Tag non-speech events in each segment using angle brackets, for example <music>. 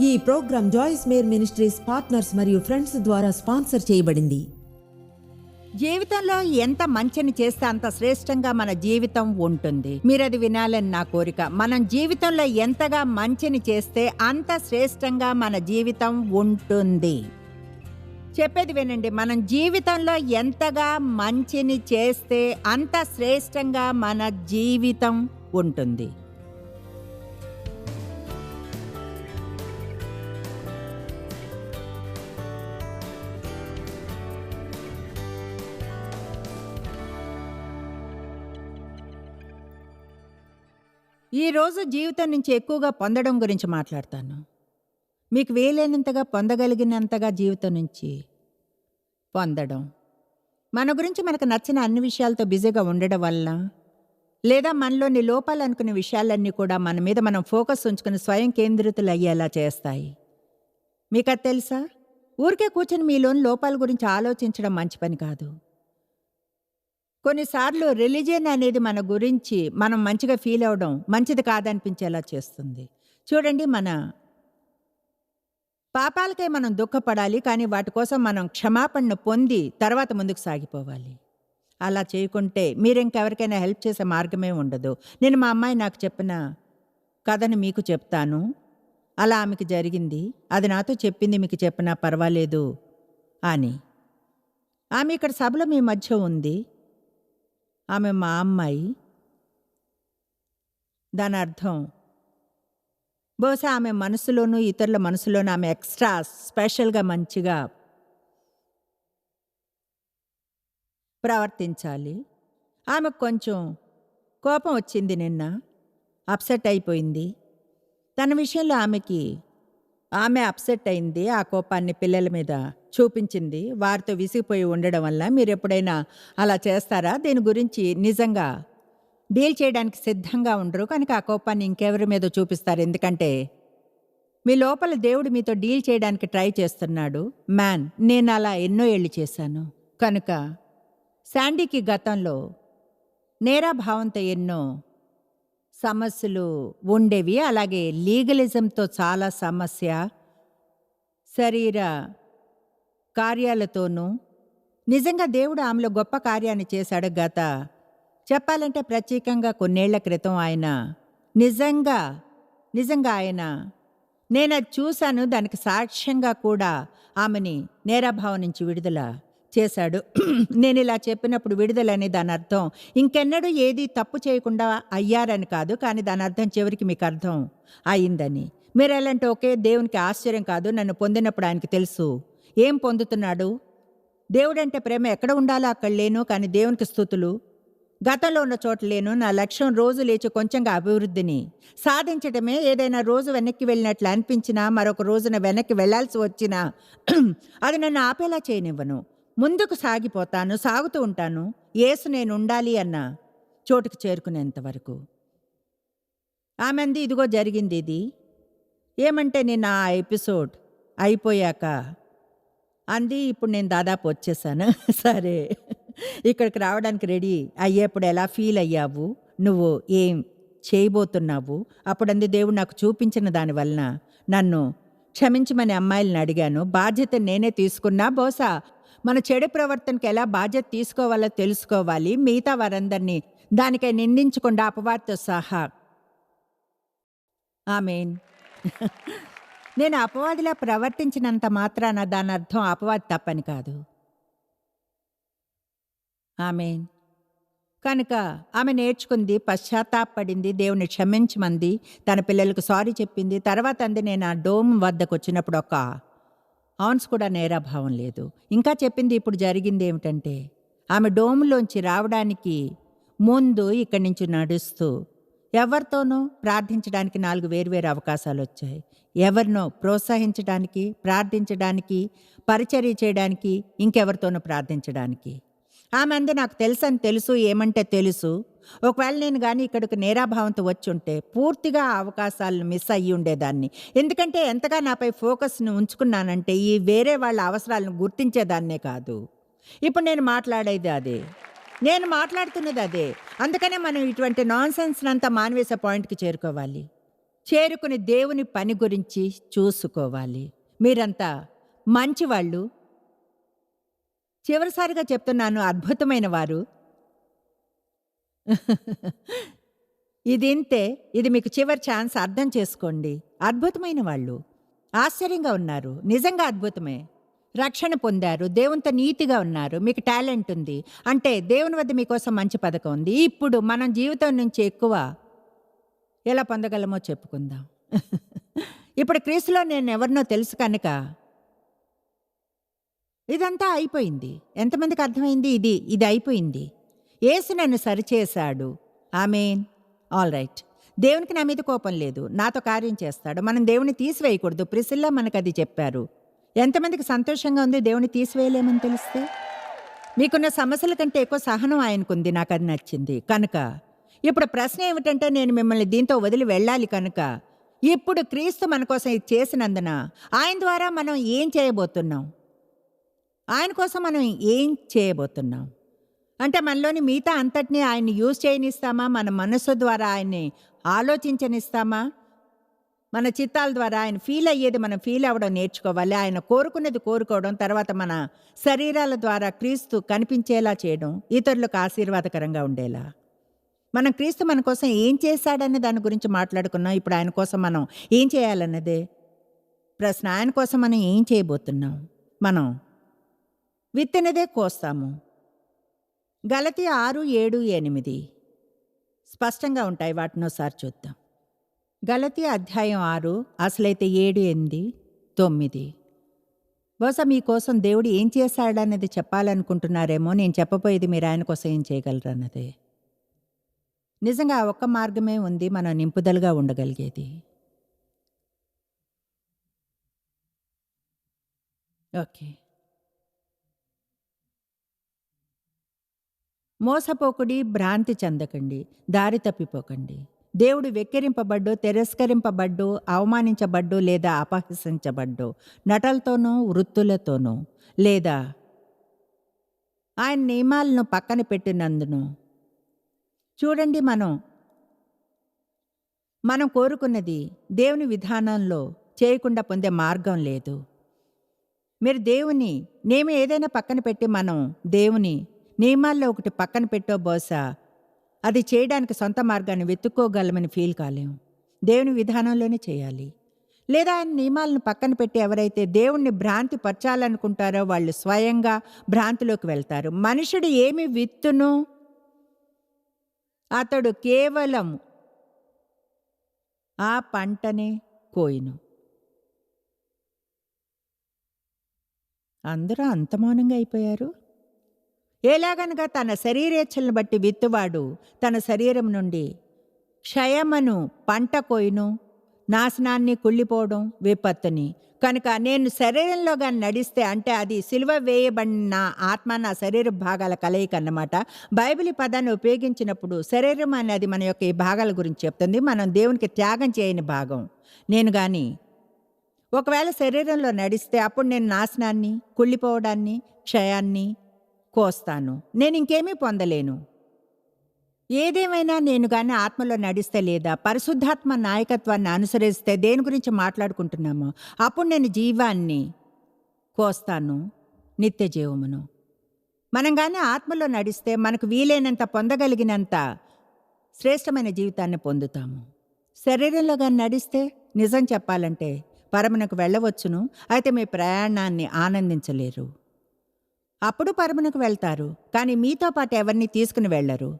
ఈ programme Joyce Meyer ministries partners మరియు friends ద్వారా స్పాన్సర్ చేయబడింది. జీవితంలో ఎంత మంచిని చేస్తే అంత శ్రేష్టంగా మన జీవితం ఉంటుంది. మీరు అది వినాలని నా కోరిక. మనం జీవితంలో ఎంతగా మంచిని చేస్తే అంత శ్రేష్టంగా మన జీవితం ఉంటుంది. చెప్పేది వినండి. మనం జీవితంలో ఎంతగా మంచిని చేస్తే అంత శ్రేష్టంగా మన జీవితం ఉంటుంది. ఈరోజు జీవితం నుంచి ఎక్కువగా పొందడం గురించి మాట్లాడతాను. మీకు వీలైనంతగా పొందగలిగినంతగా జీవితం నుంచి పొందడం. మన గురించి మనకు నచ్చిన అన్ని విషయాలతో బిజీగా ఉండడం వల్ల లేదా మనలోని లోపాలు అనుకునే విషయాలన్నీ కూడా మన మీద మనం ఫోకస్ ఉంచుకుని స్వయం కేంద్రితులు అయ్యేలా చేస్తాయి. మీకు అది తెలుసా? ఊరికే కూర్చొని మీలోని లోపాల గురించి ఆలోచించడం మంచి పని కాదు. కొన్నిసార్లు రిలీజియన్ అనేది మన గురించి మనం మంచిగా ఫీల్ అవడం మంచిది కాదనిపించేలా చేస్తుంది. చూడండి మన పాపాలకై మనం దుఃఖపడాలి కానీ వాటి కోసం మనం క్షమాపణను పొంది తర్వాత ముందుకు సాగిపోవాలి. అలా చేయకుంటే మీరు ఇంకెవరికైనా హెల్ప్ చేసే మార్గమే ఉండదు. నేను మా అమ్మాయి నాకు చెప్పిన కథను మీకు చెప్తాను. అలా ఆమెకి జరిగింది. అది నాతో చెప్పింది మీకు చెప్పినా పర్వాలేదు అని. ఆమె ఇక్కడ సభలో మీ మధ్య ఉంది. ఆమె మా అమ్మాయి. దాని అర్థం బహుశా ఆమె మనసులోనూ ఇతరుల మనసులోనూ ఆమె ఎక్స్ట్రా స్పెషల్గా మంచిగా ప్రవర్తించాలి. ఆమెకు కొంచెం కోపం వచ్చింది నిన్న అప్సెట్ అయిపోయింది. తన విషయంలో ఆమెకి ఆమె అప్సెట్ అయింది ఆ కోపాన్ని పిల్లల మీద చూపించింది. వారితో విసిగిపోయి ఉండడం వల్ల మీరు ఎప్పుడైనా అలా చేస్తారా? దీని గురించి నిజంగా డీల్ చేయడానికి సిద్ధంగా ఉండరు. కనుక ఆ కోపాన్ని ఇంకెవరి మీద చూపిస్తారు? ఎందుకంటే మీ లోపల దేవుడు మీతో డీల్ చేయడానికి ట్రై చేస్తున్నాడు. మ్యాన్ నేను అలా ఎన్నో ఏళ్ళు చేశాను. కనుక శాండీకి గతంలో నేరాభావంతో ఎన్నో సమస్యలు ఉండేవి. అలాగే లీగలిజంతో చాలా సమస్య. శరీర కార్యాలతోనూ. నిజంగా దేవుడు ఆమెలో గొప్ప కార్యాన్ని చేశాడు గత. చెప్పాలంటే ప్రత్యేకంగా కొన్నేళ్ళ క్రితం ఆయన నిజంగా నిజంగా ఆయన నేను అది చూశాను. దానికి సాక్ష్యంగా కూడా ఆమెని నేరాభావం నుంచి విడుదల చేశాడు. నేను ఇలా చెప్పినప్పుడు విడుదలని దాని అర్థం. ఇంకెన్నడూ ఏది తప్పు చేయకుండా అయ్యారని కాదు కానీ దాని అర్థం చివరికి మీకు అర్థం అయిందని. మీరు ఎలాంటి ఓకే దేవునికి ఆశ్చర్యం కాదు నన్ను పొందినప్పుడు ఆయనకి తెలుసు. ఏం పొందుతున్నాడు? దేవుడంటే ప్రేమ ఎక్కడ ఉండాలో అక్కడ లేను కానీ దేవునికి స్థుతులు. గతంలో ఉన్న చోట లేను నా లక్ష్యం రోజు లేచి కొంచెంగా అభివృద్ధిని. సాధించడమే ఏదైనా రోజు వెనక్కి వెళ్ళినట్లు అనిపించినా మరొక రోజున వెనక్కి వెళ్ళాల్సి వచ్చినా అది నన్ను ఆపేలా చేయనివ్వను. ముందుకు సాగిపోతాను సాగుతూ ఉంటాను. ఏసు నేను ఉండాలి అన్న చోటుకు చేరుకునేంత వరకు. ఆమె అంది ఇదిగో జరిగింది ఇది. ఏమంటే నేను ఆ ఎపిసోడ్ అయిపోయాక అంది ఇప్పుడు నేను దాదాపు వచ్చేసాను. <laughs> సరే ఇక్కడికి రావడానికి రెడీ అయ్యేప్పుడు ఎలా ఫీల్ అయ్యావు? నువ్వు ఏం చేయబోతున్నావు? అప్పుడు అంది దేవుడు నాకు చూపించిన దానివలన నన్ను క్షమించమని అమ్మాయిలను అడిగాను. బాధ్యత నేనే తీసుకున్నా బహుశా మన చెడు ప్రవర్తనకి ఎలా బాధ్యత తీసుకోవాలో తెలుసుకోవాలి. మిగతా వారందరినీ దానికై నిందించకుండా అపవాదితో సహా. ఆమెన్. <laughs> నేను అపవాదిలా ప్రవర్తించినంత మాత్రాన దాని అర్థం అపవాది తప్పని కాదు. ఆమెన్. కనుక ఆమె నేర్చుకుంది పశ్చాత్తాపడింది దేవుని క్షమించమంది తన పిల్లలకు సారీ చెప్పింది తర్వాత అంది నేను ఆ డోమ్ వద్దకు వచ్చినప్పుడు ఒక ఆన్స్ కూడా నేరాభావం లేదు. ఇంకా చెప్పింది ఇప్పుడు జరిగింది ఏమిటంటే ఆమె డోమ్లోంచి రావడానికి ముందు ఇక్కడి నుంచి నడుస్తూ ఎవరితోనూ ప్రార్థించడానికి నాలుగు వేర్వేరు అవకాశాలు వచ్చాయి. ఎవరినో ప్రోత్సహించడానికి ప్రార్థించడానికి పరిచర్య చేయడానికి ఇంకెవరితోనో ప్రార్థించడానికి. ఆమె అంది నాకు తెలుసు అని తెలుసు ఏమంటే తెలుసు ఒకవేళ నేను కానీ ఇక్కడికి నేరాభావంతో వచ్చి ఉంటే పూర్తిగా అవకాశాలను మిస్ అయ్యి ఉండేదాన్ని. ఎందుకంటే ఎంతగా నాపై ఫోకస్ను ఉంచుకున్నానంటే ఈ వేరే వాళ్ళ అవసరాలను గుర్తించేదాన్నే కాదు. ఇప్పుడు నేను మాట్లాడేది అదే. నేను మాట్లాడుతున్నది అదే. అందుకనే మనం ఇటువంటి నాన్ సెన్స్నంతా అంతా పాయింట్కి చేరుకోవాలి. చేరుకుని దేవుని పని గురించి చూసుకోవాలి. మీరంతా మంచివాళ్ళు. చివరిసారిగా చెప్తున్నాను అద్భుతమైన వారు. <laughs> ఇది ఇంతే ఇది మీకు చివరి ఛాన్స్ అర్థం చేసుకోండి. అద్భుతమైన వాళ్ళు. ఆశ్చర్యంగా ఉన్నారు. నిజంగా అద్భుతమే. రక్షణ పొందారు. దేవునితో నీతిగా ఉన్నారు. మీకు టాలెంట్ ఉంది. అంటే దేవుని వద్ద మీకోసం మంచి పథకం ఉంది. ఇప్పుడు మనం జీవితం నుంచి ఎక్కువ ఎలా పొందగలమో చెప్పుకుందాం. <laughs> ఇప్పుడు క్రీస్తులో నేను ఎవరినో తెలుసు కనుక ఇదంతా అయిపోయింది. ఎంతమందికి అర్థమైంది? ఇది ఇది అయిపోయింది. యేసు నన్ను సరిచేశాడు. ఆమెన్. All right. దేవునికి నా మీద కోపం లేదు. నాతో కార్యం చేస్తాడు. మనం దేవుని తీసివేయకూడదు. ప్రిసిల్లా మనకు అది చెప్పారు. ఎంతమందికి సంతోషంగా ఉంది దేవుని తీసివేయలేమని తెలిస్తే? మీకున్న సమస్యల కంటే ఎక్కువ సహనం ఆయనకుంది నాకు అది నచ్చింది. కనుక ఇప్పుడు ప్రశ్న ఏమిటంటే నేను మిమ్మల్ని దీంతో వదిలి వెళ్ళాలి కనుక. ఇప్పుడు క్రీస్తు మన కోసం ఇది చేసినందున ఆయన ద్వారా మనం ఏం చేయబోతున్నాం? ఆయన కోసం మనం ఏం చేయబోతున్నాం? అంటే మనలోని మిగతా అంతటినీ ఆయన్ని యూజ్ చేయనిస్తామా? మన మనస్సు ద్వారా ఆయన్ని ఆలోచించనిస్తామా? మన చిత్తాల ద్వారా ఆయన ఫీల్ అయ్యేది మనం ఫీల్ అవ్వడం నేర్చుకోవాలి. ఆయన కోరుకున్నది కోరుకోవడం తర్వాత మన శరీరాల ద్వారా క్రీస్తు కనిపించేలా చేయడం ఇతరులకు ఆశీర్వాదకరంగా ఉండేలా. మనం క్రీస్తు మన కోసం ఏం చేశాడనే దాని గురించి మాట్లాడుకున్నాం. ఇప్పుడు ఆయన కోసం మనం ఏం చేయాలన్నదే? ప్రశ్న ఆయన కోసం మనం ఏం చేయబోతున్నాం? మనం విత్తనదే కోస్తాము. గలతి ఆరు ఏడు ఎనిమిది. స్పష్టంగా ఉంటాయి వాటినోసారి చూద్దాం. గలతి అధ్యాయం ఆరు అసలైతే ఏడు ఎనిమిది తొమ్మిది. బహుశా మీకోసం దేవుడు ఏం చేశాడన్నది చెప్పాలనుకుంటున్నారేమో నేను చెప్పబోయేది మీరు ఆయన కోసం ఏం చేయగలరన్నదే. నిజంగా ఒక్క మార్గమే ఉంది మనం నింపుదలుగా ఉండగలిగేది. ఓకే. మోసపోకుడి భ్రాంతి చెందకండి దారి తప్పిపోకండి. దేవుడు వెక్కిరింపబడ్డు తిరస్కరింపబడ్డు అవమానించబడ్డు లేదా అపహసించబడ్డు నటలతోనూ వృత్తులతోనూ లేదా ఆయన నియమాలను పక్కన పెట్టినందును. చూడండి మనం. మనం కోరుకున్నది దేవుని విధానంలో చేయకుండా పొందే మార్గం లేదు. మీరు దేవుని నేమి ఏదైనా పక్కన పెట్టి మనం దేవుని నియమాల్లో ఒకటి పక్కన పెట్టో బోసా. అది చేయడానికి సొంత మార్గాన్ని వెతుక్కోగలమని ఫీల్ కాలేం దేవుని విధానంలోనే చేయాలి. లేదా ఆయన నియమాలను పక్కన పెట్టి ఎవరైతే దేవుణ్ణి భ్రాంతి పరచాలనుకుంటారో వాళ్ళు స్వయంగా భ్రాంతిలోకి వెళ్తారు. మనుషుడు ఏమి విత్తును? అతడు కేవలం ఆ పంటనే కోయిను. అందరూ అంత మౌనంగా అయిపోయారు. ఎలాగనగా తన శరీరేచ్ఛలను బట్టి విత్తువాడు తన శరీరం నుండి క్షయమను పంట కోయును నాశనాన్ని కుళ్ళిపోవడం విపత్తుని. కనుక నేను శరీరంలో కానీ నడిస్తే అంటే అది సిలువ వేయబడిన ఆత్మ నా శరీర భాగాల కలయిక అన్నమాట. బైబిల్ పదాన్ని ఉపయోగించినప్పుడు శరీరం అనేది మన యొక్క ఈ భాగాల గురించి చెప్తుంది. మనం దేవునికి త్యాగం చేయని భాగం. నేను కానీ ఒకవేళ శరీరంలో నడిస్తే అప్పుడు నేను నాశనాన్ని కుళ్ళిపోవడాన్ని క్షయాన్ని కోస్తాను నేను ఇంకేమీ పొందలేను. ఏదేమైనా నేను కానీ ఆత్మలో నడిస్తే లేదా పరిశుద్ధాత్మ నాయకత్వాన్ని అనుసరిస్తే దేని గురించి మాట్లాడుకుంటున్నాము అప్పుడు నేను జీవాన్ని కోస్తాను నిత్య జీవమును. మనం కానీ ఆత్మలో నడిస్తే మనకు వీలైనంత పొందగలిగినంత శ్రేష్టమైన జీవితాన్ని పొందుతాము. శరీరంలో కానీ నడిస్తే నిజం చెప్పాలంటే పరమునకు వెళ్ళవచ్చును అయితే మీ ప్రయాణాన్ని ఆనందించలేరు. అప్పుడు పరమునకు వెళ్తారు. కానీ మీతో పాటు ఎవరిని తీసుకుని వెళ్ళరు.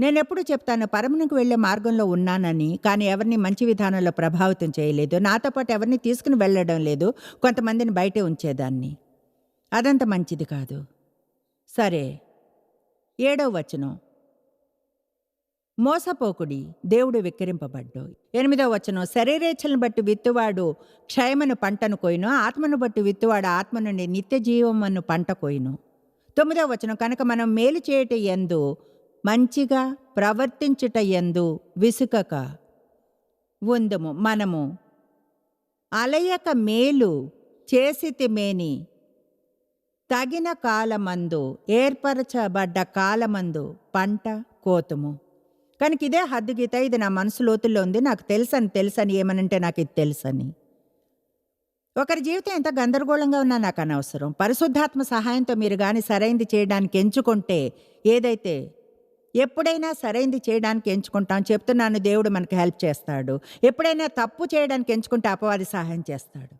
నేనెప్పుడు చెప్తాను పరమునకు వెళ్ళే మార్గంలో ఉన్నానని కానీ ఎవరిని మంచి విధానంలో ప్రభావితం చేయలేదు. నాతో పాటు ఎవరిని తీసుకుని వెళ్ళడం లేదు. కొంతమందిని బయటే ఉంచేదాన్ని. అదంత మంచిది కాదు. సరే. ఏడో వచనం. మోసపోకుడి దేవుడు విక్రింపబడ్డు ఎనిమిదో వచనం శరీరేచ్ఛలను బట్టి విత్తువాడు క్షయమను పంటను కోయిను ఆత్మను బట్టి విత్తువాడు ఆత్మ నుండి నిత్య జీవమును పంట కోయిను తొమ్మిదో వచనం కనుక మనం మేలు చేయుట ఎందు మంచిగా ప్రవర్తించుట ఎందు విసుకక ఉందుము. మనము అలయక మేలు చేసితిమేని తగిన కాలమందు ఏర్పరచబడ్డ కాలమందు పంట కోతుము. కనుక ఇదే హద్దు గీత ఇది నా మనసు లోతుల్లో ఉంది నాకు తెలుసని తెలుసని ఏమనంటే నాకు ఇది తెలుసని. ఒకరి జీవితం ఎంత గందరగోళంగా ఉన్నా నాకు అనవసరం. పరిశుద్ధాత్మ సహాయంతో మీరు కానీ సరైంది చేయడానికి ఎంచుకుంటే ఏదైతే ఎప్పుడైనా సరైంది చేయడానికి ఎంచుకుంటాం చెప్తున్నాను దేవుడు మనకు హెల్ప్ చేస్తాడు. ఎప్పుడైనా తప్పు చేయడానికి ఎంచుకుంటే అపవాది సహాయం చేస్తాడు.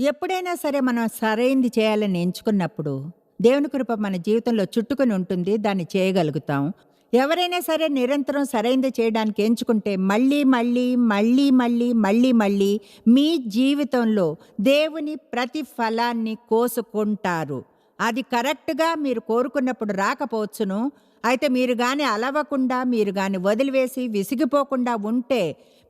ఎప్పుడైనా సరే మనం సరైంది చేయాలని ఎంచుకున్నప్పుడు దేవుని కృప మన జీవితంలో చుట్టుకుని ఉంటుంది దాన్ని చేయగలుగుతాం. ఎవరైనా సరే నిరంతరం సరైంది చేయడానికి ఎంచుకుంటే మళ్ళీ మళ్ళీ మళ్ళీ మళ్ళీ మళ్ళీ మళ్ళీ మీ జీవితంలో దేవుని ప్రతిఫలాన్ని కోసుకుంటారు. అది కరెక్ట్గా మీరు కోరుకున్నప్పుడు రాకపోవచ్చును. అయితే మీరు కానీ అలవకుండా మీరు కానీ వదిలివేసి విసిగిపోకుండా ఉంటే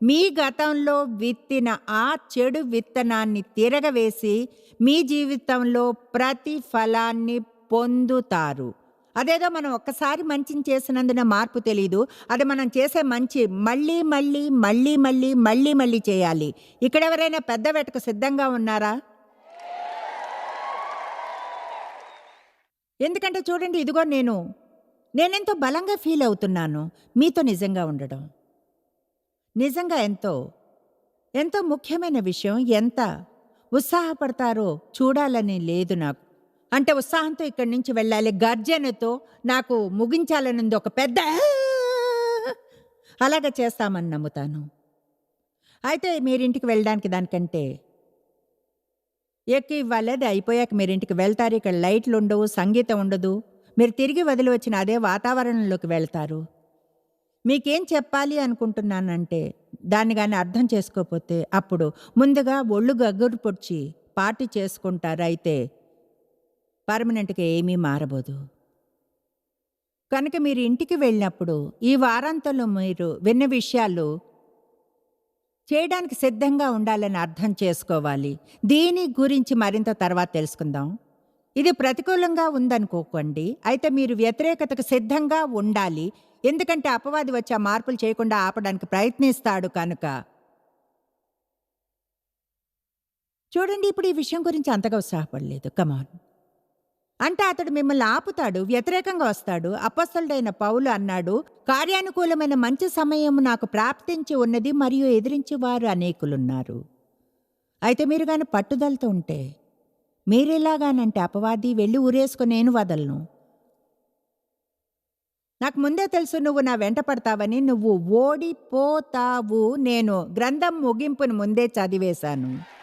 మీ గతంలో విత్తిన ఆ చెడు విత్తనాన్ని తిరగవేసి మీ జీవితంలో ప్రతిఫలాన్ని పొందుతారు. అదేదో మనం ఒక్కసారి మంచిని చేసినందున మార్పు తెలియదు అది మనం చేసే మంచి మళ్ళీ మళ్ళీ మళ్ళీ మళ్ళీ మళ్ళీ మళ్ళీ చేయాలి. ఇక్కడ ఎవరైనా పెద్ద వెటకు సిద్ధంగా ఉన్నారా? ఎందుకంటే చూడండి ఇదిగో నేను. నేనెంతో బలంగా ఫీల్ అవుతున్నాను మీతో నిజంగా ఉండడం. నిజంగా ఎంతో. ఎంతో ముఖ్యమైన విషయం ఎంత ఉత్సాహపడతారో చూడాలని లేదు నాకు. అంటే ఉత్సాహంతో ఇక్కడి నుంచి వెళ్ళాలి. గర్జనతో నాకు ముగించాలని ఉంది ఒక పెద్ద అలాగ చేస్తామని నమ్ముతాను. అయితే మీరింటికి వెళ్ళడానికి దానికంటే ఎక్కి ఇవ్వాలి అయిపోయాక మీరు ఇంటికి వెళ్తారు. ఇక్కడ లైట్లు ఉండవు సంగీతం ఉండదు. మీరు తిరిగి వదిలి వచ్చిన అదే వాతావరణంలోకి వెళ్తారు. మీకేం చెప్పాలి అనుకుంటున్నానంటే దాన్ని కానీ అర్థం చేసుకోకపోతే అప్పుడు ముందుగా ఒళ్ళు గగ్గురు పొడిచి పార్టీ చేసుకుంటారు అయితే పర్మనెంట్గా ఏమీ మారబోదు. కనుక మీరు ఇంటికి వెళ్ళినప్పుడు ఈ వారాంతంలో మీరు విన్న విషయాలు చేయడానికి సిద్ధంగా ఉండాలని అర్థం చేసుకోవాలి. దీని గురించి మరింత తర్వాత తెలుసుకుందాం. ఇది ప్రతికూలంగా ఉందనుకోకండి. అయితే మీరు వ్యతిరేకతకు సిద్ధంగా ఉండాలి. ఎందుకంటే అపవాది వచ్చి ఆ మార్పులు చేయకుండా ఆపడానికి ప్రయత్నిస్తాడు కనుక. చూడండి ఇప్పుడు ఈ విషయం గురించి అంతగా ఉత్సాహపడలేదు. కమాన్ అంటే అతడు మిమ్మల్ని ఆపుతాడు వ్యతిరేకంగా వస్తాడు అపస్సులుడైన పౌలు అన్నాడు కార్యానుకూలమైన మంచి సమయం నాకు ప్రాప్తించి ఉన్నది మరియు ఎదిరించేవారు అనేకులున్నారు. అయితే మీరు కానీ పట్టుదలతో ఉంటే మీరెలాగానంటే అపవాది వెళ్ళి ఊరేసుకుని నేను వదలను. నాకు ముందే తెలుసు నువ్వు నా వెంట పడతావని నువ్వు ఓడిపోతావు. నేను గ్రంథం ముగింపును ముందే చదివేశాను.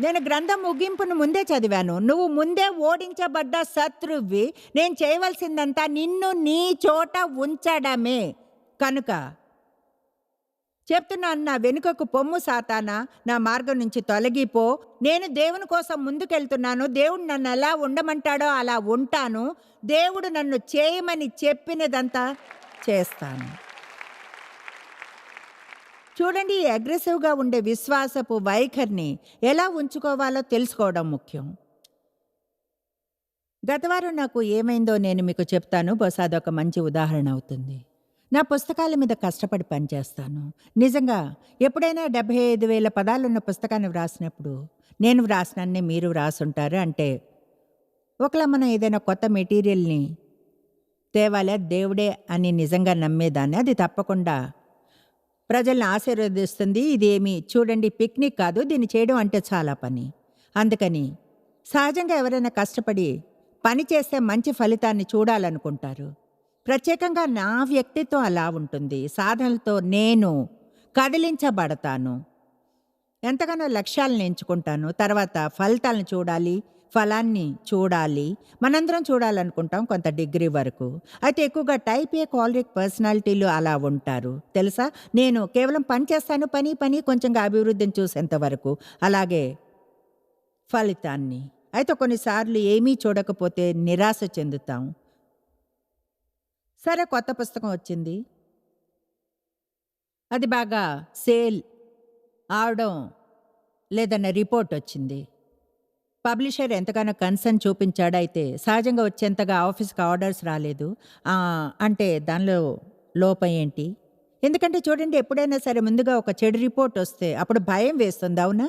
నేను గ్రంథం ముగింపును ముందే చదివాను. నువ్వు ముందే ఓడించబడ్డ శత్రువి నేను చేయవలసిందంతా నిన్ను నీ చోట ఉంచడమే. కనుక చెప్తున్నాను నా వెనుకకు పొమ్ము సాతానా నా మార్గం నుంచి తొలగిపో. నేను దేవుని కోసం ముందుకెళ్తున్నాను. దేవుడు నన్ను ఎలా ఉండమంటాడో అలా ఉంటాను. దేవుడు నన్ను చేయమని చెప్పినదంతా చేస్తాను. చూడండి ఈ అగ్రెసివ్గా ఉండే విశ్వాసపు వైఖరిని ఎలా ఉంచుకోవాలో తెలుసుకోవడం ముఖ్యం. గతవారం నాకు ఏమైందో నేను మీకు చెప్తాను. బహుశా అదొక మంచి ఉదాహరణ అవుతుంది. నా పుస్తకాల మీద కష్టపడి పనిచేస్తాను. నిజంగా ఎప్పుడైనా డెబ్భై ఐదు వేల పదాలున్న పుస్తకాన్ని వ్రాసినప్పుడు నేను వ్రాసినన్నే మీరు వ్రాసుంటారు అంటే ఒకలా మనం ఏదైనా కొత్త మెటీరియల్ని తేవాలే? దేవుడే అని నిజంగా నమ్మేదాన్ని. అది తప్పకుండా ప్రజల్ని ఆశీర్వదిస్తుంది. ఇదేమి చూడండి పిక్నిక్ కాదు దీన్ని చేయడం అంటే చాలా పని. అందుకని సహజంగా ఎవరైనా కష్టపడి పని చేస్తే మంచి ఫలితాన్ని చూడాలనుకుంటారు. ప్రత్యేకంగా నా వ్యక్తిత్వం అలా ఉంటుంది. సాధనలతో నేను కదిలించబడతాను. ఎంతగానో లక్ష్యాలను ఎంచుకుంటాను. తర్వాత ఫలితాలను చూడాలి. ఫలాన్ని చూడాలి. మనందరం చూడాలనుకుంటాం కొంత డిగ్రీ వరకు. అయితే ఎక్కువగా టైప్ ఏ కాలరిక్ పర్సనాలిటీలు అలా ఉంటారు. తెలుసా? నేను కేవలం పని చేస్తాను పని పని కొంచెంగా అభివృద్ధిని చూసేంత వరకు. అలాగే ఫలితాన్ని. అయితే కొన్నిసార్లు ఏమీ చూడకపోతే నిరాశ చెందుతాం. సరే కొత్త పుస్తకం వచ్చింది. అది బాగా సేల్ ఆవడం లేదన్న రిపోర్ట్ వచ్చింది. పబ్లిషర్ ఎంతగానో కన్సర్న్ చూపించాడైతే సహజంగా వచ్చేంతగా ఆఫీస్కి ఆర్డర్స్ రాలేదు. అంటే దానిలో లోపం ఏంటి? ఎందుకంటే చూడండి ఎప్పుడైనా సరే ముందుగా ఒక చెడు రిపోర్ట్ వస్తే అప్పుడు భయం వేస్తుంది అవునా?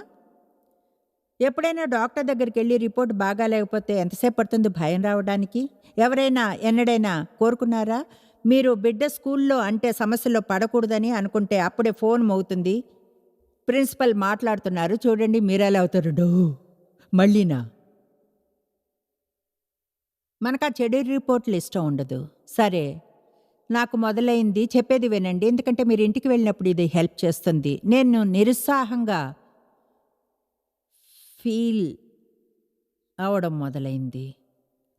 ఎప్పుడైనా డాక్టర్ దగ్గరికి వెళ్ళి రిపోర్ట్ బాగా లేకపోతే ఎంతసేపు పడుతుంది భయం రావడానికి? ఎవరైనా ఎన్నడైనా కోరుకున్నారా? మీరు బిడ్డ స్కూల్లో అంటే సమస్యలో పడకూడదని అనుకుంటే అప్పుడే ఫోన్ మోగుతుంది. ప్రిన్సిపల్ మాట్లాడుతున్నారు చూడండి మీరెలా అవుతారు. డో మళ్ళీనా? మనకు ఆ చెడు రిపోర్ట్లు ఇష్టం ఉండదు. సరే నాకు మొదలైంది చెప్పేది వినండి. ఎందుకంటే మీరు ఇంటికి వెళ్ళినప్పుడు ఇది హెల్ప్ చేస్తుంది. నేను నిరుత్సాహంగా ఫీల్ అవడం మొదలైంది.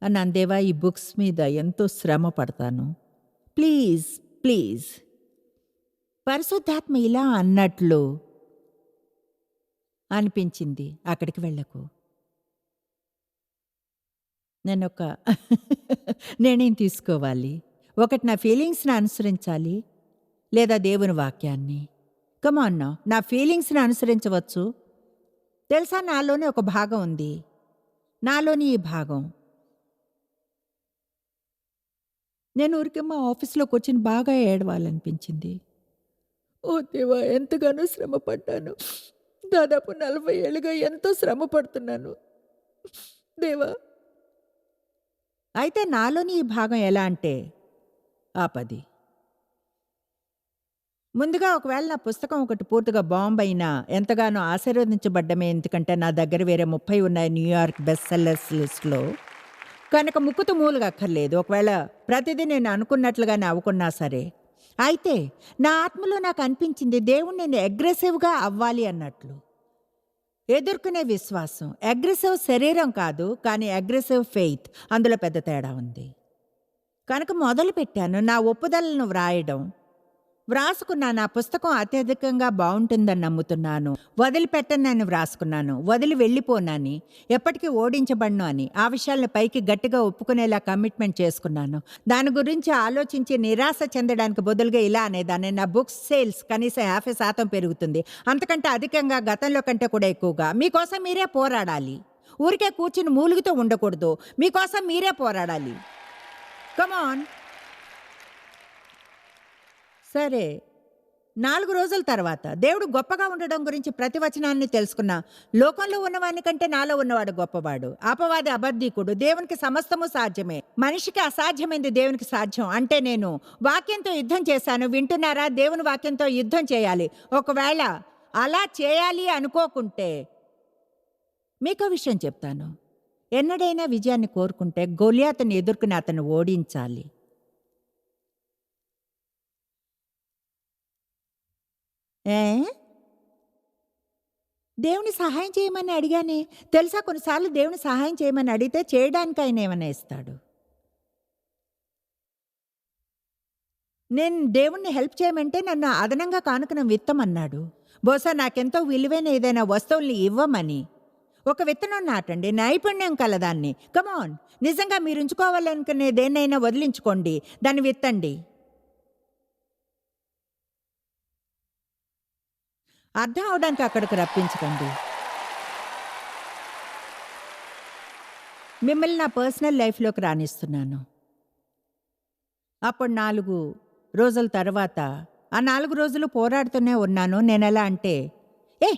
నందేవా ఈ బుక్స్ మీద ఎంతో శ్రమ పడతాను. Please please. పరిశుద్ధాత్మ ఇలా అన్నట్లు అనిపించింది. అక్కడికి వెళ్ళకు. నేను ఒక <laughs> నిర్ణయం తీసుకోవాలి. ఒకటి నా ఫీలింగ్స్ని అనుసరించాలి లేదా దేవుని వాక్యాన్ని. కమాన్నా నా ఫీలింగ్స్ని అనుసరించవచ్చు. తెలుసా? నాలోనే ఒక భాగం ఉంది. నాలోని ఈ భాగం. నేను ఊరికే మా ఆఫీస్లోకి వచ్చిన బాగా ఏడవాలనిపించింది. ఓ దేవా ఎంతగానో శ్రమ పడ్డాను దాదాపు నలభై ఏళ్ళుగా ఎంతో శ్రమ పడుతున్నాను దేవా అయితే నాలోని ఈ భాగం ఎలా అంటే ఆ పది ముందుగా ఒకవేళ నా పుస్తకం ఒకటి పూర్తిగా బాంబ్ అయినా ఎంతగానో ఆశీర్వదించబడ్డమే ఎందుకంటే నా దగ్గర వేరే ముప్పై ఉన్నాయి న్యూయార్క్ బెస్ట్ సెల్లర్స్ లిస్ట్లో కనుక ముక్కుతు మూలుగా అక్కర్లేదు. ఒకవేళ ప్రతిదీ నేను అనుకున్నట్లుగానే అవ్వకున్నా సరే. అయితే నా ఆత్మలో నాకు అనిపించింది దేవుడు నేను అగ్రెసివ్గా అవ్వాలి అన్నట్లు. ఎదుర్కొనే విశ్వాసం. అగ్రెసివ్ శరీరం కాదు కానీ అగ్రెసివ్ ఫెయిత్. అందులో పెద్ద తేడా ఉంది. కనుక మొదలు పెట్టాను నా ఒప్పుదలను వ్రాయడం. వ్రాసుకున్నా నా పుస్తకం అత్యధికంగా బాగుంటుందని నమ్ముతున్నాను. వదిలిపెట్టనని వ్రాసుకున్నాను. వదిలి వెళ్ళిపోనాని ఎప్పటికీ ఓడించబడను అని. ఆ విషయాలను పైకి గట్టిగా ఒప్పుకునేలా కమిట్మెంట్ చేసుకున్నాను. దాని గురించి ఆలోచించి నిరాశ చెందడానికి బదులుగా ఇలా అనేదాన్ని. నా బుక్స్ సేల్స్ కనీసం యాభై శాతం పెరుగుతుంది. అంతకంటే అధికంగా గతంలో కంటే కూడా ఎక్కువగా. మీకోసం మీరే పోరాడాలి. ఊరికే కూర్చుని మూలుగుతూ ఉండకూడదు. మీకోసం మీరే పోరాడాలి. కమాన్ సరే. నాలుగు రోజుల తర్వాత దేవుడు గొప్పగా ఉండడం గురించి ప్రతి వచనాన్ని తెలుసుకున్నా లోకంలో ఉన్నవాని కంటే నాలో ఉన్నవాడు గొప్పవాడు. అపవాది అబద్ధికుడు. దేవునికి సమస్తము సాధ్యమే. మనిషికి అసాధ్యమైంది దేవునికి సాధ్యం అంటే నేను వాక్యంతో యుద్ధం చేశాను. వింటున్నారా? దేవుని వాక్యంతో యుద్ధం చేయాలి. ఒకవేళ అలా చేయాలి అనుకోకుంటే మీకో విషయం చెప్తాను. ఎన్నడైనా విజయాన్ని కోరుకుంటే గొలియాతను ఎదుర్కొని అతను ఓడించాలి. దేవుని సహాయం చేయమని అడిగానే తెలుసా కొన్నిసార్లు దేవుని సహాయం చేయమని అడిగితే చేయడానికి ఆయన ఏమైనా ఇస్తాడు? నేను దేవుణ్ణి హెల్ప్ చేయమంటే నన్ను అదనంగా కానుకన విత్తమన్నాడు. బహుశా నాకెంతో విలువైన ఏదైనా వస్తువుల్ని ఇవ్వమని. ఒక విత్తనం నాటండి నైపుణ్యం కలదాన్ని. కమాన్ నిజంగా మీరు ఉంచుకోవాలనుకునే దేన్నైనా వదిలించుకోండి దాన్ని విత్తండి. అర్థం అవడానికి అక్కడికి రప్పించకండి. మిమ్మల్ని నా పర్సనల్ లైఫ్లోకి రాణిస్తున్నాను అప్పుడు నాలుగు రోజుల తర్వాత ఆ నాలుగు రోజులు పోరాడుతూనే ఉన్నాను. నేను ఎలా అంటే ఏ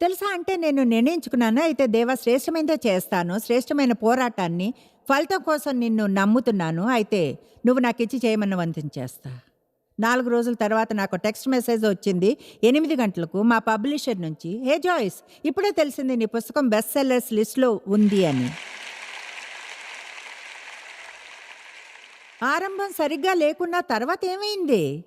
తెలుసా అంటే నేను నిర్ణయించుకున్నాను అయితే దేవా శ్రేష్టమైనదే చేస్తాను. శ్రేష్టమైన పోరాటాన్ని ఫలితం కోసం నిన్ను నమ్ముతున్నాను. అయితే నువ్వు నాకు ఇచ్చి చేయమన్న వంతం చేస్తా. నాలుగు రోజుల తర్వాత నాకు టెక్స్ట్ మెసేజ్ వచ్చింది. ఎనిమిది గంటలకు మా పబ్లిషర్ నుంచి హే జాయిస్ ఇప్పుడే తెలిసింది నీ పుస్తకం బెస్ట్ సెల్లర్స్ లిస్ట్లో ఉంది అని. ఆరంభం సరిగ్గా లేకున్నా తర్వాత ఏమైంది?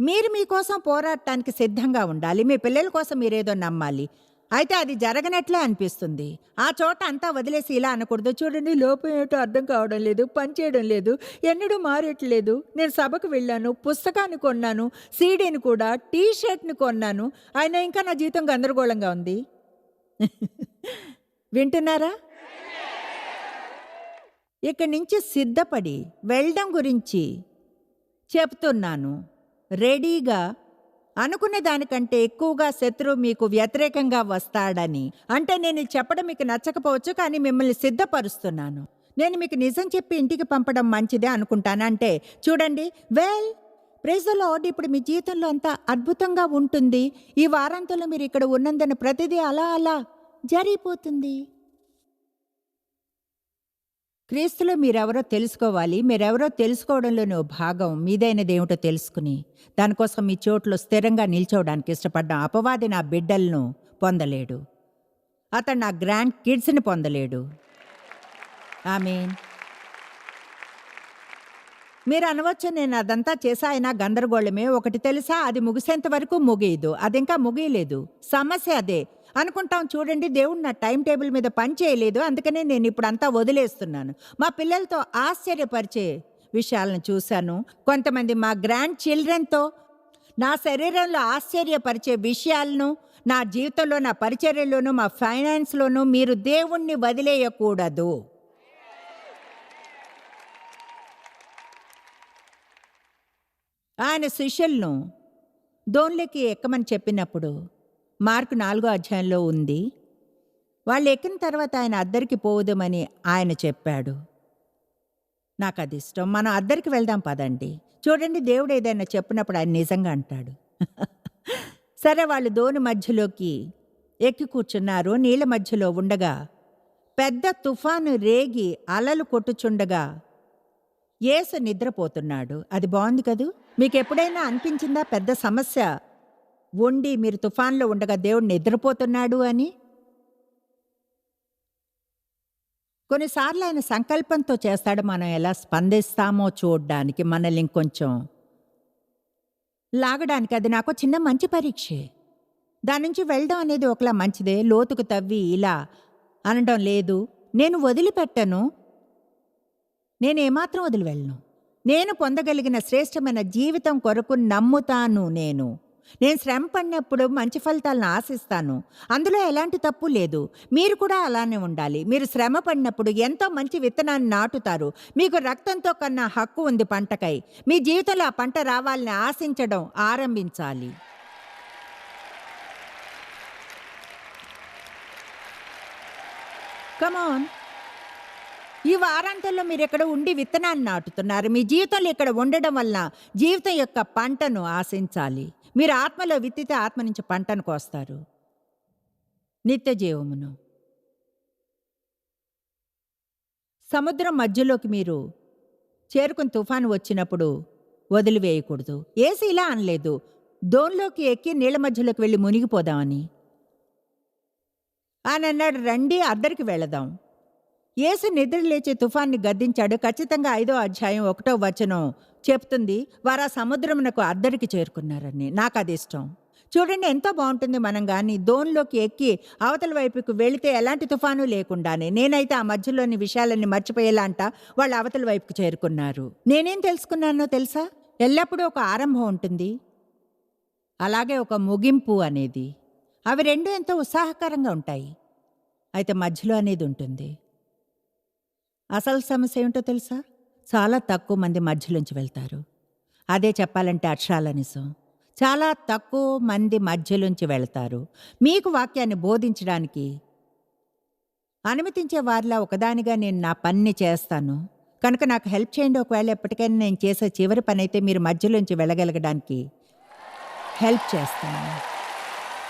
మీరు మీకోసం పోరాడటానికి సిద్ధంగా ఉండాలి. మీ పిల్లల కోసం మీరేదో నమ్మాలి. అయితే అది జరగనట్లే అనిపిస్తుంది. ఆ చోట అంతా వదిలేసి ఇలా అనకూడదు. చూడండి లోపం ఏమిటో అర్థం కావడం లేదు పనిచేయడం లేదు ఎన్నడూ మారేట్లేదు నేను సభకు వెళ్ళాను పుస్తకాన్ని కొన్నాను సీడీని కూడా టీ షర్ట్ని కొన్నాను. అయినా ఇంకా నా జీతం గందరగోళంగా ఉంది. <laughs> వింటున్నారా? ఇక్కడి నుంచి సిద్ధపడి వెళ్ళడం గురించి చెప్తున్నాను. రెడీగా అనుకునే దానికంటే ఎక్కువగా శత్రువు మీకు వ్యతిరేకంగా వస్తాడని. అంటే నేను చెప్పడం మీకు నచ్చకపోవచ్చు కానీ మిమ్మల్ని సిద్ధపరుస్తున్నాను. నేను మీకు నిజం చెప్పి ఇంటికి పంపడం మంచిదే అనుకుంటాను. అంటే చూడండి వెల్ ప్రైజ్ లార్డ్ ఇప్పుడు మీ జీవితంలో అంతా అద్భుతంగా ఉంటుంది. ఈ వారాంతంలో మీరు ఇక్కడ ఉన్నందున ప్రతిదీ అలా అలా జరిగిపోతుంది. క్రీస్తులో మీరెవరో తెలుసుకోవాలి. మీరెవరో తెలుసుకోవడంలోని భాగం మీదైనదేమిటో తెలుసుకుని దానికోసం మీ చోట్లో స్థిరంగా నిల్చోవడానికి ఇష్టపడ్డం అపవాది నా బిడ్డలను పొందలేడు. అతను నా గ్రాండ్ కిడ్స్ని పొందలేడు. మీన్ మీరు అనవచ్చు నేను అదంతా చేసా అయినా గందరగోళమే. ఒకటి తెలుసా అది ముగిసేంత వరకు ముగియదు. అది ఇంకా ముగియలేదు. సమస్య అదే. అనుకుంటాం చూడండి దేవుడు నా టైం టేబుల్ మీద పని చేయలేదు అందుకనే నేను ఇప్పుడు అంతా వదిలేస్తున్నాను. మా పిల్లలతో ఆశ్చర్యపరిచే విషయాలను చూశాను. కొంతమంది మా గ్రాండ్ చిల్డ్రన్తో నా శరీరంలో ఆశ్చర్యపరిచే విషయాలను నా జీవితంలో నా పరిచర్యలోను మా ఫైనాన్స్లోను మీరు దేవుణ్ణి వదిలేయకూడదు. ఆయన శిష్యులను దోన్లకి ఎక్కమని చెప్పినప్పుడు మార్కు నాలుగో అధ్యాయంలో ఉంది. వాళ్ళు ఎక్కిన తర్వాత ఆయన అద్దరికి పోవదమని ఆయన చెప్పాడు. నాకు అది ఇష్టం మనం అద్దరికి వెళ్దాం పదండి. చూడండి దేవుడు ఏదైనా చెప్పినప్పుడు ఆయన నిజంగా అంటాడు. <laughs> సరే వాళ్ళు దోని మధ్యలోకి ఎక్కి కూర్చున్నారు. నీళ్ళ మధ్యలో ఉండగా పెద్ద తుఫాను రేగి అలలు కొట్టుచుండగా ఏసు నిద్రపోతున్నాడు. అది బాగుంది కదూ? మీకు ఎప్పుడైనా అనిపించిందా పెద్ద సమస్య? ఉండి మీరు తుఫాన్లో ఉండగా దేవుడు నిద్రపోతున్నాడు అని. కొన్నిసార్లు ఆయన సంకల్పంతో చేస్తాడు మనం ఎలా స్పందిస్తామో చూడడానికి మనల్ని ఇంకొంచెం లాగడానికి. అది నాకు చిన్న మంచి పరీక్షే. దాని నుంచి వెళ్ళడం అనేది ఒకలా మంచిదే. లోతుకు తవ్వి ఇలా అనడం లేదు. నేను వదిలిపెట్టను. నేను ఏమాత్రం వదిలి వెళ్ళను నేను పొందగలిగిన శ్రేష్టమైన జీవితం కొరకు నమ్ముతాను నేను. నేను శ్రమ పడినప్పుడు మంచి ఫలితాలను ఆశిస్తాను. అందులో ఎలాంటి తప్పు లేదు. మీరు కూడా అలానే ఉండాలి. మీరు శ్రమ పడినప్పుడు ఎంతో మంచి విత్తనాన్ని నాటుతారు. మీకు రక్తంతో కన్నా హక్కు ఉంది పంటకై. మీ జీవితంలో ఆ పంట రావాలని ఆశించడం ఆరంభించాలి. కమాన్ ఈ వారాంతంలో మీరు ఇక్కడ ఉండి విత్తనాన్ని నాటుతున్నారు. మీ జీవితంలో ఇక్కడ ఉండడం వలన జీవితం యొక్క పంటను ఆశించాలి. మీరు ఆత్మలో విత్తితే ఆత్మ నుంచి పంటను కోస్తారు నిత్య జీవమును. సముద్రం మధ్యలోకి మీరు చేరుకుని తుఫాను వచ్చినప్పుడు వదిలివేయకూడదు. ఏసీ ఇలా అనలేదు. దోన్లోకి ఎక్కి నీళ్ళ మధ్యలోకి వెళ్ళి మునిగిపోదామని. ఆయన అన్నాడు రండి అద్దరికి వెళదాం. యేసు నిద్ర లేచి తుఫాన్ని గద్దించాడు. ఖచ్చితంగా ఐదో అధ్యాయం ఒకటో వచనం చెప్తుంది వారు ఆ సముద్రమునకు అద్దరికి చేరుకున్నారని. నాకు అది ఇష్టం. చూడండి ఎంతో బాగుంటుంది మనం కానీ దోన్లోకి ఎక్కి అవతల వైపుకు వెళితే ఎలాంటి తుఫాను లేకుండానే. నేనైతే ఆ మధ్యలోని విషయాలన్నీ మర్చిపోయేలా అంట వాళ్ళు అవతల వైపుకు చేరుకున్నారు. నేనేం తెలుసుకున్నానో తెలుసా? ఎల్లప్పుడూ ఒక ఆరంభం ఉంటుంది. అలాగే ఒక ముగింపు అనేది. అవి రెండు ఎంతో ఉత్సాహకరంగా ఉంటాయి. అయితే మధ్యలో అనేది ఉంటుంది. అసలు సమస్య ఏమిటో తెలుసా? చాలా తక్కువ మంది మధ్యలోంచి వెళ్తారు. అదే చెప్పాలంటే అక్షరాల నిజం చాలా తక్కువ మంది మధ్యలోంచి వెళ్తారు. మీకు వాక్యాన్ని బోధించడానికి అనుమతించే వారిలా ఒకదానిగా నేను నా పని చేస్తాను. కనుక నాకు హెల్ప్ చేయండి. ఒకవేళ ఎప్పటికైనా నేను చేసే చివరి పని అయితే మీరు మధ్యలోంచి వెళ్ళగలగడానికి హెల్ప్ చేస్తాను.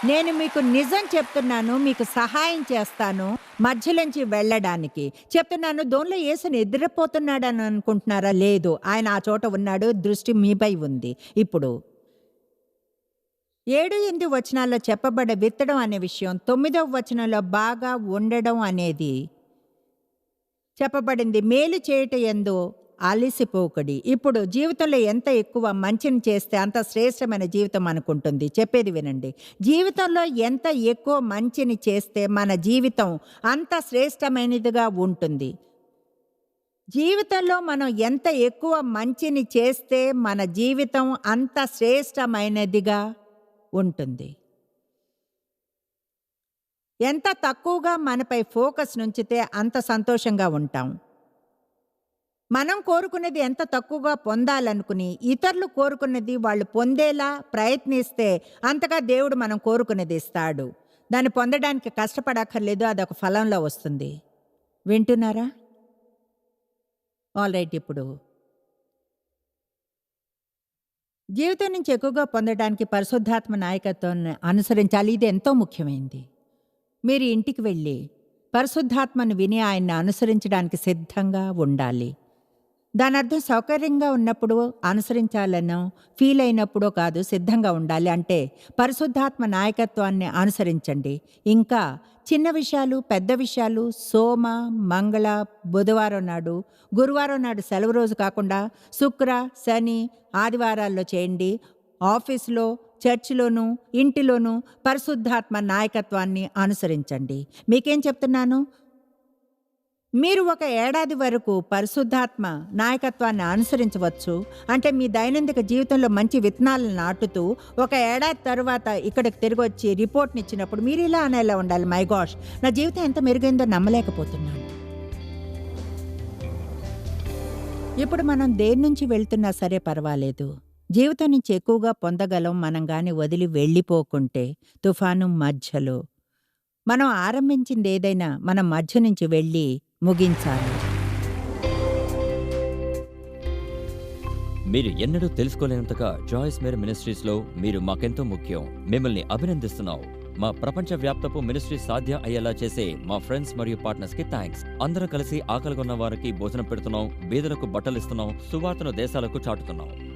నేను మీకు నిజం చెప్తున్నాను మీకు సహాయం చేస్తాను మధ్యలోంచి వెళ్ళడానికి. చెప్తున్నాను దోన్లో యేసు నిద్రపోతున్నాడని అనుకుంటున్నారా? లేదు. ఆయన ఆ చోట ఉన్నాడు దృష్టి మీపై ఉంది. ఇప్పుడు ఏడు ఎనిమిది వచనాల్లో చెప్పబడ విత్తడం అనే విషయం తొమ్మిదవ వచనంలో బాగా ఉండడం అనేది చెప్పబడింది. మేలు చేయట ఎందు అలిసిపోకడి ఇప్పుడు జీవితంలో ఎంత ఎక్కువ మంచిని చేస్తే అంత శ్రేష్టమైన జీవితం అనుకుంటుంది? చెప్పేది వినండి. జీవితంలో ఎంత ఎక్కువ మంచిని చేస్తే మన జీవితం అంత శ్రేష్టమైనదిగా ఉంటుంది? జీవితంలో మనం ఎంత ఎక్కువ మంచిని చేస్తే మన జీవితం అంత శ్రేష్టమైనదిగా ఉంటుంది? ఎంత తక్కువగా మనపై ఫోకస్ నుంచితే అంత సంతోషంగా ఉంటాం? మనం కోరుకునేది ఎంత తక్కువగా పొందాలనుకుని ఇతరులు కోరుకున్నది వాళ్ళు పొందేలా ప్రయత్నిస్తే అంతగా దేవుడు మనం కోరుకునేది ఇస్తాడు. దాన్ని పొందడానికి కష్టపడక్కర్లేదు అదొక ఫలంలో వస్తుంది. వింటున్నారా? ఆల్ రైట్ ఇప్పుడు. జీవితం నుంచి ఎక్కువగా పొందడానికి పరిశుద్ధాత్మ నాయకత్వాన్ని అనుసరించాలి ఇది ఎంతో ముఖ్యమైనది మీరు ఇంటికి వెళ్ళి పరిశుద్ధాత్మను విని ఆయన్ని అనుసరించడానికి సిద్ధంగా ఉండాలి. దాని అర్థం సౌకర్యంగా ఉన్నప్పుడు అనుసరించాలనో ఫీల్ అయినప్పుడో కాదు సిద్ధంగా ఉండాలి. అంటే పరిశుద్ధాత్మ నాయకత్వాన్ని అనుసరించండి. ఇంకా చిన్న విషయాలు పెద్ద విషయాలు సోమ మంగళ బుధవారం నాడు గురువారం నాడు సెలవు రోజు కాకుండా శుక్ర శని ఆదివారాల్లో చేయండి. ఆఫీస్లో చర్చిలోనూ ఇంటిలోనూ పరిశుద్ధాత్మ నాయకత్వాన్ని అనుసరించండి. మీకేం చెప్తున్నాను? మీరు ఒక ఏడాది వరకు పరిశుద్ధాత్మ నాయకత్వాన్ని అనుసరించవచ్చు. అంటే మీ దైనందిక జీవితంలో మంచి విత్తనాలను నాటుతూ ఒక ఏడాది తర్వాత ఇక్కడికి తిరిగి వచ్చి రిపోర్ట్ని ఇచ్చినప్పుడు మీరు ఇలా అనేలా ఉండాలి. మై గాష్ నా జీవితం ఎంత మెరుగైందో నమ్మలేకపోతున్నాను. ఇప్పుడు మనం దేని నుంచి వెళ్తున్నా సరే పర్వాలేదు. జీవితం నుంచి ఎక్కువగా పొందగలం మనం గాని వదిలి వెళ్ళిపోకుంటే తుఫాను మధ్యలో. మనం ఆరంభించింది ఏదైనా మనం మధ్య నుంచి వెళ్ళి ముగించాలి. మీరు ఎన్నడూ తెలుసుకోలేనంతగా జాయిస్ మేర్ మినిస్ట్రీస్లో మీరు మాకెంతో ముఖ్యం. మిమ్మల్ని అభినందిస్తున్నాం. మా ప్రపంచ వ్యాప్తపు మినిస్ట్రీ సాధ్య అయ్యేలా చేసే మా ఫ్రెండ్స్ మరియు పార్ట్నర్స్కి థ్యాంక్స్ అందరం కలిసి ఆకలిగొన్న వారికి భోజనం పెడుతున్నాం బీదలకు బట్టలు ఇస్తున్నాం సువార్తను దేశాలకు చాటుతున్నాం.